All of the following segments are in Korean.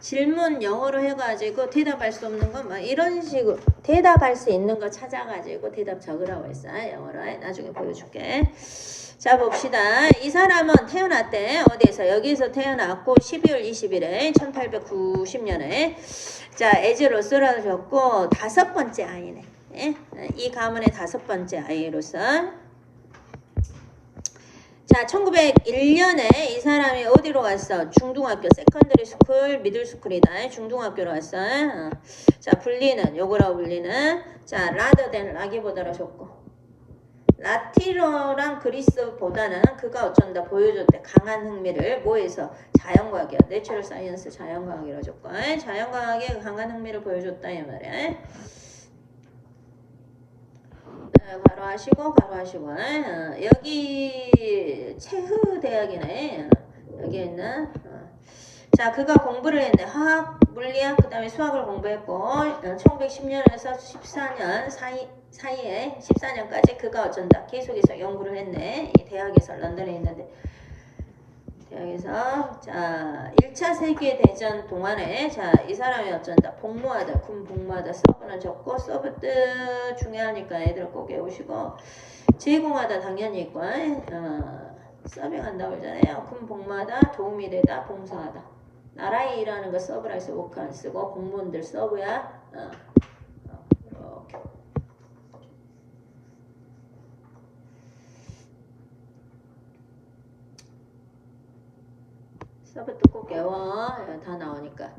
질문 영어로 해가지고 대답할 수 없는 거 막 이런 식으로 대답할 수 있는 거 찾아가지고 대답 적으라고 했어 영어로. 나중에 보여줄게. 자 봅시다. 이 사람은 태어났대. 어디에서? 여기서 태어났고 12월 20일에 1890년에. 자 에즈로서라고 적고 다섯 번째 아이네. 예? 이 가문의 다섯 번째 아이로서 자, 1901년에 이 사람이 어디로 갔어? 중등학교, 세컨드리 스쿨, 미들 스쿨이다. 중등학교로 갔어. 어. 자, 분리는 요거라고 분리는 자, 라더된 라기보다로 좋고. 라티노랑 그리스보다는 그가 어쩐다 보여줬대 강한 흥미를 뭐에서 자연과학이야 내추럴 사이언스 자연과학이라 줬고 자연과학에 강한 흥미를 보여줬다 이 말이야 네, 바로 하시고 바로 하시고 어, 여기 체흐 대학이네. 어, 여기 있는 어. 자 그가 공부를 했네. 화학 물리학 그 다음에 수학을 공부했고 어, 1910년에서 14년 사이, 사이에 14년까지 그가 어쩐다. 계속해서 연구를 했네. 이 대학에서 런던에 있는데 대학에서 자 1차 세계대전 동안에 자 이 사람이 어쩐다. 복무하다 군 복무하다 서브는 적고 서브 뜻 중요하니까 애들 꼭 외우시고 제공하다 당연히 있고 어, 서빙한다고 그러잖아요. 군 복무하다 도움이 되다 봉사하다. 나라에 일하는 거 서브라 해서 워크 안 쓰고 공무원들 서브야. 어, 어, 이렇게 서브도 꼭 외워. 예, 다 나오니까.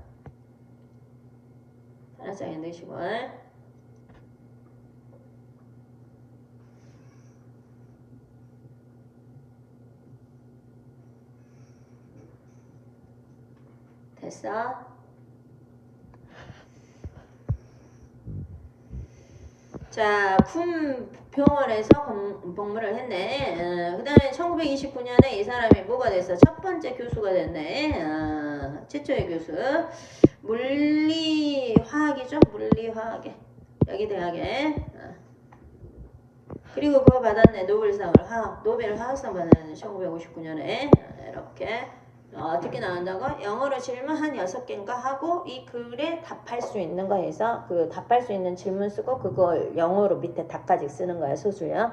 하나장에 넣으시고. 됐어? 자, 군 병원에서 공- 복무를 했네. 어, 그 다음에 1929년에 이 사람이 뭐가 됐어? 첫 번째 교수가 됐네. 어, 최초의 교수. 물리화학이죠? 물리화학에. 여기 대학에. 어. 그리고 그거 받았네. 노벨상을. 화학, 노벨 화학상 받았네. 1959년에. 이렇게. 어, 어떻게 나온다고? 영어로 질문 한 여섯 개인가 하고 이 글에 답할 수 있는 거 해서 그 답할 수 있는 질문 쓰고 그걸 영어로 밑에 답까지 쓰는 거야 소수요.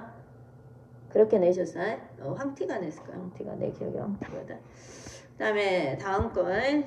그렇게 내셨어요? 어, 황티가 냈을 거야. 황티가 내 기억에 황티거든. 그다음에 다음 건